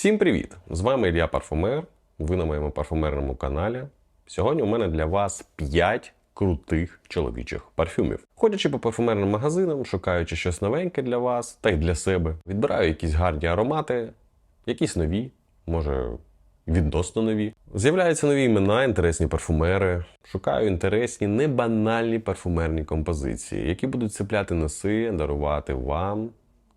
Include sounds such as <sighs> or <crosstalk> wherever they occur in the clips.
Всім привіт! З вами Ілля Парфумер. Ви на моєму парфумерному каналі. Сьогодні у мене для вас 5 крутих чоловічих парфюмів. Ходячи по парфумерним магазинам, шукаючи щось новеньке для вас та й для себе, відбираю якісь гарні аромати, якісь нові, може. Відносно нові. З'являються нові імена, інтересні парфумери. Шукаю інтересні, небанальні парфумерні композиції, які будуть цепляти носи, дарувати вам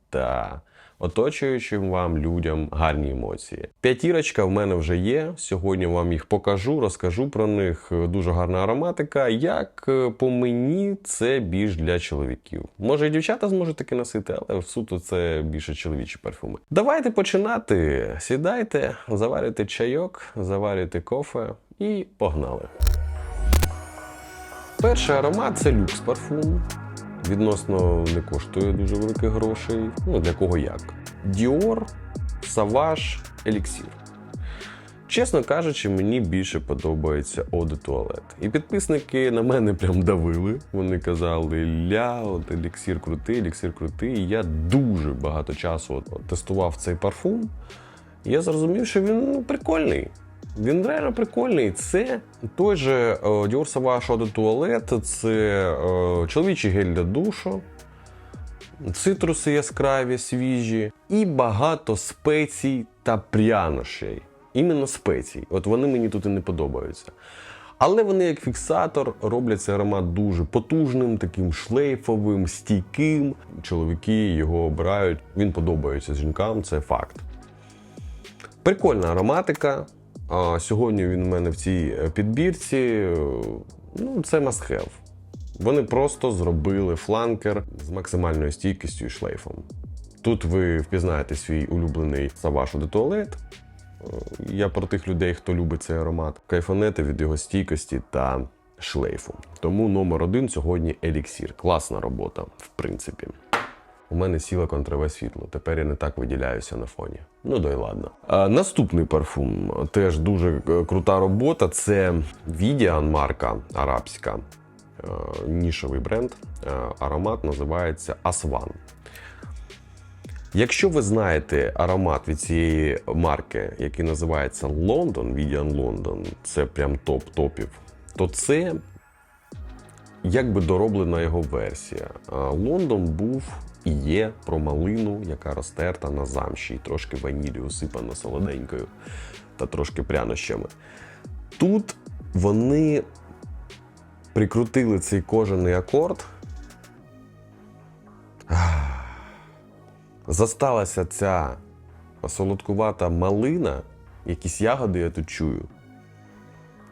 та оточуючим вам людям гарні емоції. П'ятірочка в мене вже є. Сьогодні вам їх покажу, розкажу про них. Дуже гарна ароматика. Як е, по мені, це більш для чоловіків. Може, і дівчата зможуть таки носити, але в суто це більше чоловічі парфуми. Давайте починати. Сідайте, заварюйте чайок, заварюйте кофе і погнали. Перший аромат це люкс парфум. Відносно не коштує дуже великих грошей. Ну, для кого як. Dior, Savage, Elixir. Чесно кажучи, мені більше подобається de Toilette. І підписники на мене прям давили. Вони казали, ля, от еліксір крутий, еліксір крутий. І я дуже багато часу от, тестував цей парфум. Я зрозумів, що він ну, прикольний. Він реально прикольний. Це той же е, Dior Sauvage Eau de Toilette, це е, чоловічий гель для душу, цитруси яскраві, свіжі і багато спецій та прянощей. Іменно спецій. От вони мені тут і не подобаються. Але вони, як фіксатор, роблять цей аромат дуже потужним, таким шлейфовим, стійким. Чоловіки його обирають. Він подобається жінкам, це факт. Прикольна ароматика. А сьогодні він у мене в цій е, підбірці. Ну, це must. Вони просто зробили фланкер з максимальною стійкістю і шлейфом. Тут ви впізнаєте свій улюблений Savage de Toilette. Е, Я про тих людей, хто любить цей аромат. Кайфанете від його стійкості та шлейфу. Тому номер один сьогодні еліксір. Класна робота, в принципі. У мене сіло контрове світло. Тепер я не так виділяюся на фоні. Ну да й ладно. А, наступний парфум теж дуже е, крута робота. Це Vidian марка арабська. Е, нішовий бренд. Е, аромат називається Aswan. Якщо ви знаєте аромат від цієї марки, який називається London, Vidian London, це прям топ топів, то це якби дороблена його версія. Лондон був і є про малину, яка розтерта на замші, і трошки ванілі усипана солоденькою та трошки прянощами. Тут вони прикрутили цей кожаний акорд. <sighs> Засталася ця солодкувата малина, якісь ягоди я тут чую.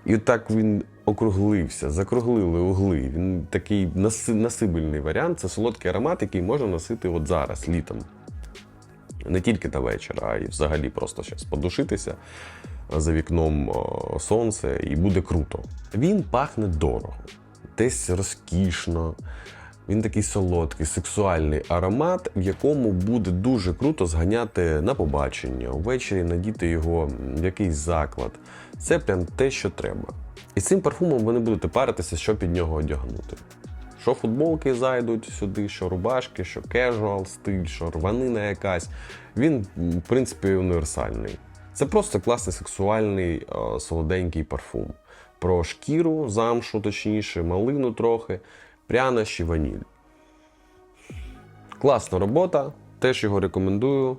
І так він округлився, закруглили угли. Він такий насибельний варіант. Це солодкий аромат, який можна носити от зараз, літом. Не тільки до вечора, а й взагалі просто зараз подушитися за вікном сонце, і буде круто. Він пахне дорого, десь розкішно. Він такий солодкий, сексуальний аромат, в якому буде дуже круто зганяти на побачення, ввечері надіти його в якийсь заклад. Це прям те, що треба. І цим парфумом ви не будете паритися, що під нього одягнути. Що футболки зайдуть сюди, що рубашки, що кежуал стиль, що рванина якась. Він, в принципі, універсальний. Це просто класний сексуальний е, солоденький парфум. Про шкіру, замшу, точніше, малину трохи, прянощі, ваніль. Класна робота, теж його рекомендую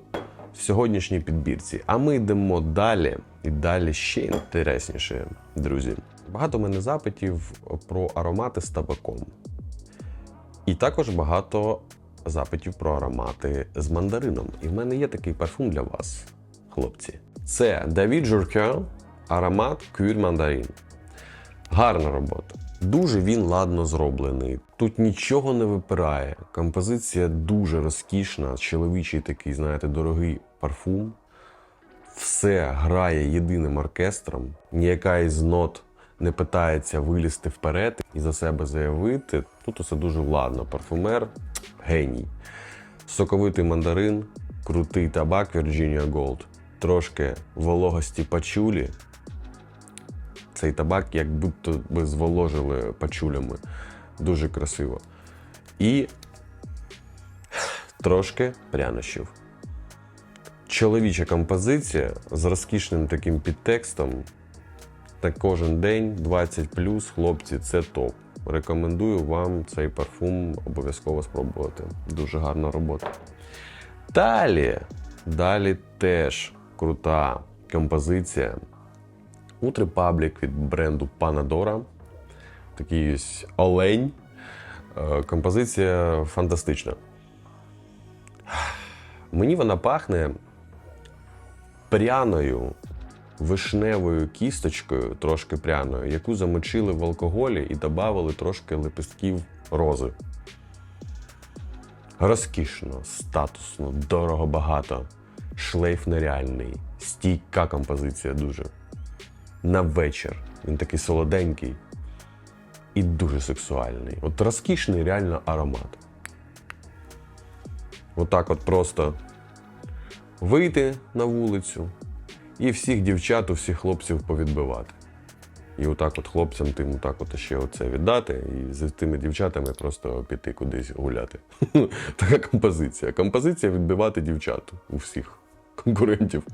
в сьогоднішній підбірці. А ми йдемо далі і далі ще інтересніше, друзі. Багато в мене запитів про аромати з табаком. І також багато запитів про аромати з мандарином. І в мене є такий парфум для вас, хлопці. Це Давід Журкьо, аромат Кюр Мандарин. Гарна робота. Дуже він ладно зроблений. Тут нічого не випирає. Композиція дуже розкішна, чоловічий такий, знаєте, дорогий парфум. Все грає єдиним оркестром. Ніяка із нот не питається вилізти вперед і за себе заявити. Тут усе дуже ладно. Парфумер геній. Соковитий мандарин, крутий табак Virginia Gold, трошки вологості пачулі. Цей табак як будто би зволожили пачулями. Дуже красиво. І трошки прянощів. чоловіча композиція з розкішним таким підтекстом. На кожен день 20 плюс, хлопці, це топ. Рекомендую вам цей парфум обов'язково спробувати. Дуже гарна робота. Далі, далі теж крута композиція. Ут Republic від бренду Panadora. Такий ось олень. Е, Композиція фантастична. Мені вона пахне пряною вишневою кісточкою, трошки пряною, яку замочили в алкоголі і додали трошки лепестків рози. Розкішно, статусно, дорого багато. Шлейф нереальний, стійка композиція дуже. На вечір. Він такий солоденький і дуже сексуальний. От розкішний реально аромат. Отак от просто вийти на вулицю і всіх дівчат, у всіх хлопців повідбивати. І отак от хлопцям тим отак от ще оце віддати, і з тими дівчатами просто піти кудись гуляти. <laughs> Така композиція. Композиція відбивати дівчат у всіх конкурентів.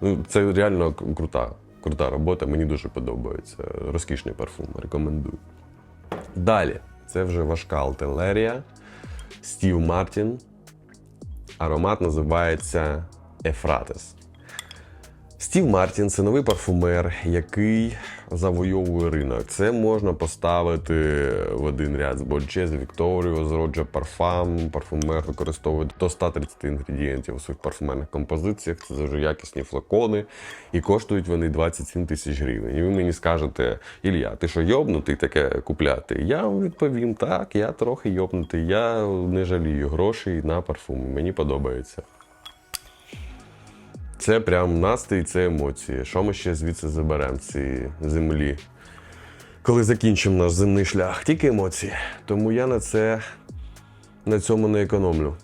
Ну, це реально крута, крута робота. Мені дуже подобається. Розкішний парфум. Рекомендую. Далі, це вже важка артилерія. Стів Мартін. Аромат називається Ефратес. Стів Мартін це новий парфумер, який завойовує ринок. Це можна поставити в один ряд з Bonchez, Victorio, з Roger Parfum. Парфумер використовує до 130 інгредієнтів у своїх парфумерних композиціях. Це дуже якісні флакони, і коштують вони 27 тисяч гривень. І ви мені скажете, Ілля, ти що йобнутий таке купляти? Я вам відповім, так, я трохи йобнутий, я не жалію грошей на парфуми. Мені подобається. Це прям настрій, це емоції. Що ми ще звідси заберемо з цієї землі? Коли закінчимо наш земний шлях, тільки емоції. Тому я на це на цьому не економлю.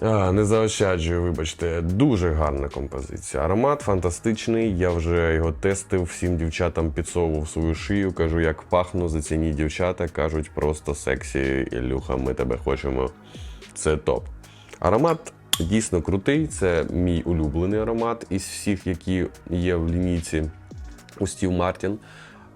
А, не заощаджую, вибачте, дуже гарна композиція. Аромат фантастичний. Я вже його тестив, всім дівчатам підсовував свою шию. Кажу, як пахну, зацініть дівчата. Кажуть, просто сексі, Ілюха, ми тебе хочемо. Це топ. Аромат дійсно крутий. Це мій улюблений аромат із всіх, які є в лінійці у Стів Мартін.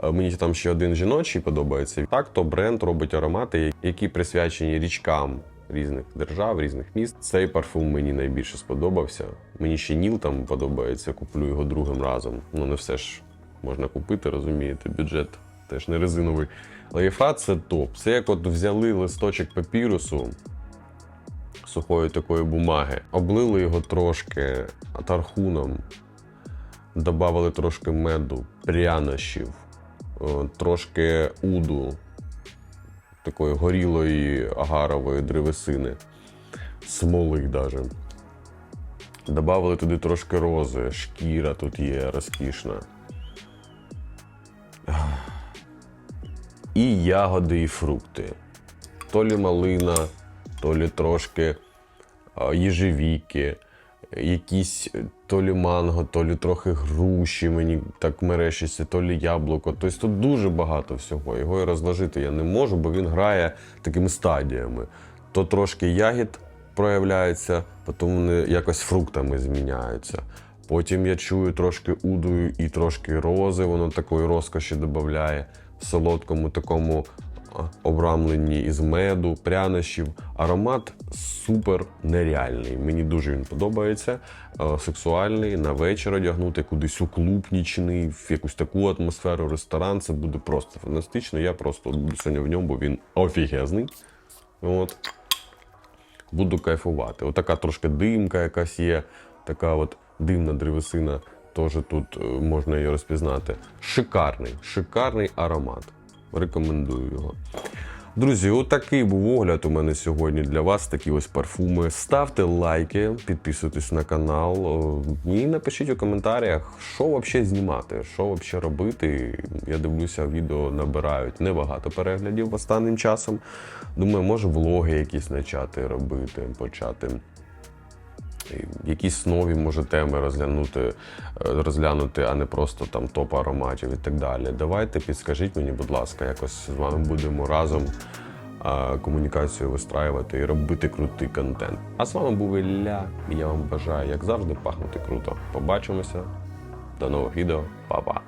Е, Мені там ще один жіночий подобається. Так, то бренд робить аромати, які присвячені річкам різних держав, різних міст. Цей парфум мені найбільше сподобався. Мені ще Ніл там подобається, куплю його другим разом. Ну не все ж можна купити, розумієте, бюджет теж не резиновий. Але це топ. Це як от взяли листочок папірусу сухої такої бумаги, облили його трошки тархуном, додали трошки меду, прянощів, е, трошки уду, такої горілої агарової древесини, смоли даже. Добавили туди трошки рози, шкіра тут є розкішна. І ягоди, і фрукти. То лі малина, то лі трошки їжевіки, якісь е, то лі манго, то лі трохи груші, мені так мерещиться, то лі яблуко. Тобто тут дуже багато всього. Його і розложити я не можу, бо він грає такими стадіями. То трошки ягід проявляється, потім вони якось фруктами зміняються. Потім я чую трошки удою і трошки рози, воно такої розкоші додає в солодкому такому а, обрамленні із меду, прянощів. Аромат супер нереальний. Мені дуже він подобається. Е, Сексуальний, на вечір одягнути, кудись у клуб нічний, в якусь таку атмосферу, ресторан. Це буде просто фантастично. Я просто сьогодні в ньому, бо він офігезний. От. Буду кайфувати. Отака трошки димка якась є, така от димна древесина. Теж тут е, можна її розпізнати. Шикарний, шикарний аромат. Рекомендую його. Друзі, отакий був огляд у мене сьогодні для вас. Такі ось парфуми. Ставте лайки, підписуйтесь на канал. І напишіть у коментарях, що взагалі знімати, що взагалі робити. Я дивлюся, відео набирають небагато переглядів останнім часом. Думаю, може влоги якісь почати робити, почати якісь нові може теми розглянути, е, розглянути, а не просто там топ ароматів і так далі. Давайте підскажіть мені, будь ласка, якось з вами будемо разом а, комунікацію вистраювати і робити крутий контент. А з вами був Ілля, і я вам бажаю, як завжди, пахнути круто. Побачимося. До нових відео, Па-па!